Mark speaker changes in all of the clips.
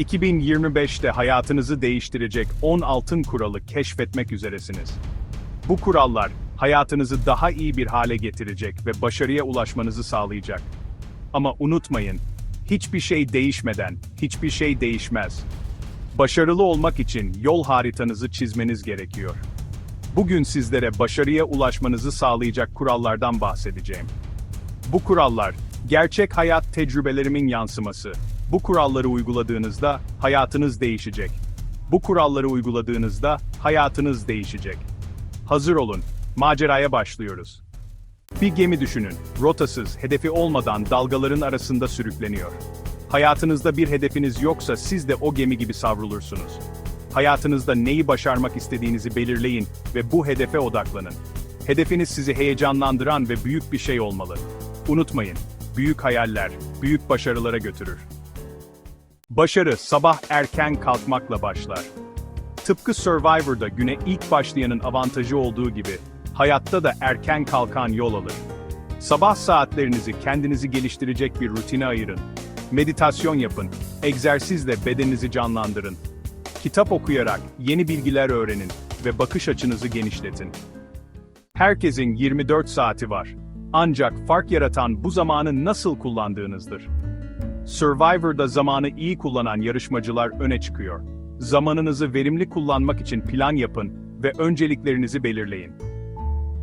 Speaker 1: 2025'te hayatınızı değiştirecek 10 altın kuralı keşfetmek üzeresiniz. Bu kurallar hayatınızı daha iyi bir hale getirecek ve başarıya ulaşmanızı sağlayacak. Ama unutmayın, hiçbir şey değişmeden hiçbir şey değişmez. Başarılı olmak için yol haritanızı çizmeniz gerekiyor. Bugün sizlere başarıya ulaşmanızı sağlayacak kurallardan bahsedeceğim. Bu kurallar, gerçek hayat tecrübelerimin yansıması. Bu kuralları uyguladığınızda hayatınız değişecek. Bu kuralları uyguladığınızda hayatınız değişecek. Hazır olun, maceraya başlıyoruz. Bir gemi düşünün, rotasız, hedefi olmadan dalgaların arasında sürükleniyor. Hayatınızda bir hedefiniz yoksa siz de o gemi gibi savrulursunuz. Hayatınızda neyi başarmak istediğinizi belirleyin ve bu hedefe odaklanın. Hedefiniz sizi heyecanlandıran ve büyük bir şey olmalı. Unutmayın, büyük hayaller, büyük başarılara götürür. Başarı sabah erken kalkmakla başlar. Tıpkı Survivor'da güne ilk başlayanın avantajı olduğu gibi, hayatta da erken kalkan yol alır. Sabah saatlerinizi kendinizi geliştirecek bir rutine ayırın. Meditasyon yapın, egzersizle bedeninizi canlandırın. Kitap okuyarak yeni bilgiler öğrenin ve bakış açınızı genişletin. Herkesin 24 saati var. Ancak fark yaratan bu zamanı nasıl kullandığınızdır. Survivor'da zamanı iyi kullanan yarışmacılar öne çıkıyor. Zamanınızı verimli kullanmak için plan yapın ve önceliklerinizi belirleyin.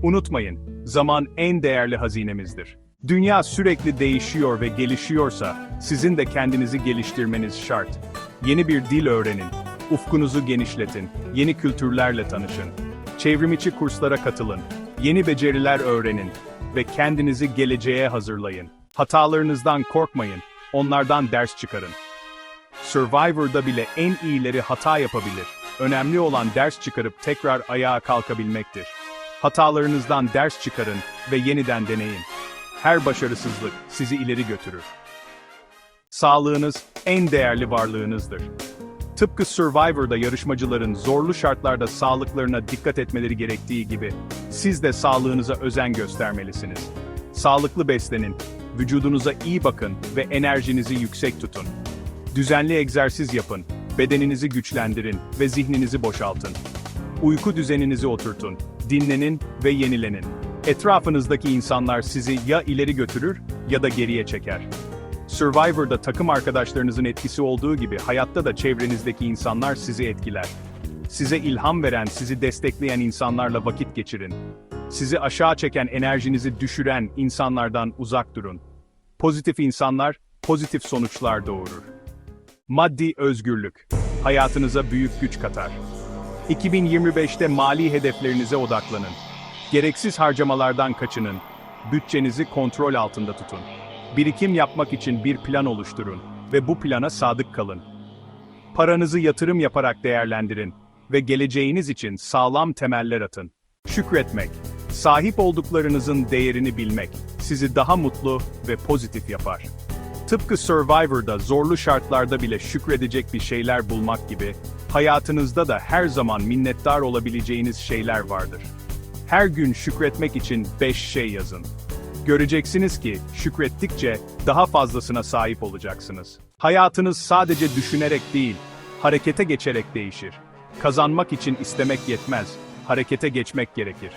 Speaker 1: Unutmayın, zaman en değerli hazinemizdir. Dünya sürekli değişiyor ve gelişiyorsa, sizin de kendinizi geliştirmeniz şart. Yeni bir dil öğrenin, ufkunuzu genişletin, yeni kültürlerle tanışın. Çevrimiçi kurslara katılın, yeni beceriler öğrenin ve kendinizi geleceğe hazırlayın. Hatalarınızdan korkmayın, onlardan ders çıkarın. Survivor'da bile en iyileri hata yapabilir. Önemli olan ders çıkarıp tekrar ayağa kalkabilmektir. Hatalarınızdan ders çıkarın ve yeniden deneyin. Her başarısızlık sizi ileri götürür. Sağlığınız en değerli varlığınızdır. Tıpkı Survivor'da yarışmacıların zorlu şartlarda sağlıklarına dikkat etmeleri gerektiği gibi, siz de sağlığınıza özen göstermelisiniz. Sağlıklı beslenin, vücudunuza iyi bakın ve enerjinizi yüksek tutun. Düzenli egzersiz yapın, bedeninizi güçlendirin ve zihninizi boşaltın. Uyku düzeninizi oturtun, dinlenin ve yenilenin. Etrafınızdaki insanlar sizi ya ileri götürür ya da geriye çeker. Survivor'da takım arkadaşlarınızın etkisi olduğu gibi hayatta da çevrenizdeki insanlar sizi etkiler. Size ilham veren, sizi destekleyen insanlarla vakit geçirin. Sizi aşağı çeken enerjinizi düşüren insanlardan uzak durun. Pozitif insanlar, pozitif sonuçlar doğurur. Maddi özgürlük. Hayatınıza büyük güç katar. 2025'te mali hedeflerinize odaklanın. Gereksiz harcamalardan kaçının. Bütçenizi kontrol altında tutun. Birikim yapmak için bir plan oluşturun ve bu plana sadık kalın. Paranızı yatırım yaparak değerlendirin ve geleceğiniz için sağlam temeller atın. Şükretmek, sahip olduklarınızın değerini bilmek sizi daha mutlu ve pozitif yapar. Tıpkı Survivor'da zorlu şartlarda bile şükredecek bir şeyler bulmak gibi, hayatınızda da her zaman minnettar olabileceğiniz şeyler vardır. Her gün şükretmek için 5 şey yazın. Göreceksiniz ki şükrettikçe daha fazlasına sahip olacaksınız. Hayatınız sadece düşünerek değil, harekete geçerek değişir. Kazanmak için istemek yetmez, harekete geçmek gerekir.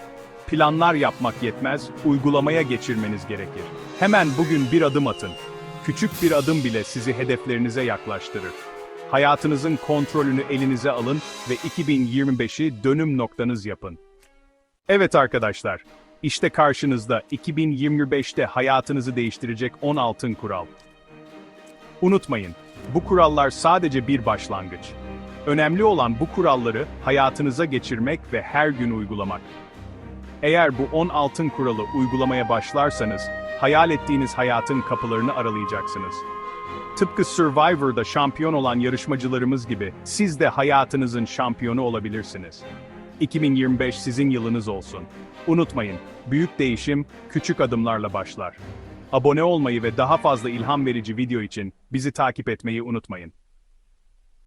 Speaker 1: Planlar yapmak yetmez, uygulamaya geçirmeniz gerekir. Hemen bugün bir adım atın. Küçük bir adım bile sizi hedeflerinize yaklaştırır. Hayatınızın kontrolünü elinize alın ve 2025'i dönüm noktanız yapın. Evet arkadaşlar, işte karşınızda 2025'te hayatınızı değiştirecek 10 altın kural. Unutmayın, bu kurallar sadece bir başlangıç. Önemli olan bu kuralları hayatınıza geçirmek ve her gün uygulamak. Eğer bu 10 altın kuralı uygulamaya başlarsanız, hayal ettiğiniz hayatın kapılarını aralayacaksınız. Tıpkı Survivor'da şampiyon olan yarışmacılarımız gibi, siz de hayatınızın şampiyonu olabilirsiniz. 2025 sizin yılınız olsun. Unutmayın, büyük değişim küçük adımlarla başlar. Abone olmayı ve daha fazla ilham verici video için bizi takip etmeyi unutmayın.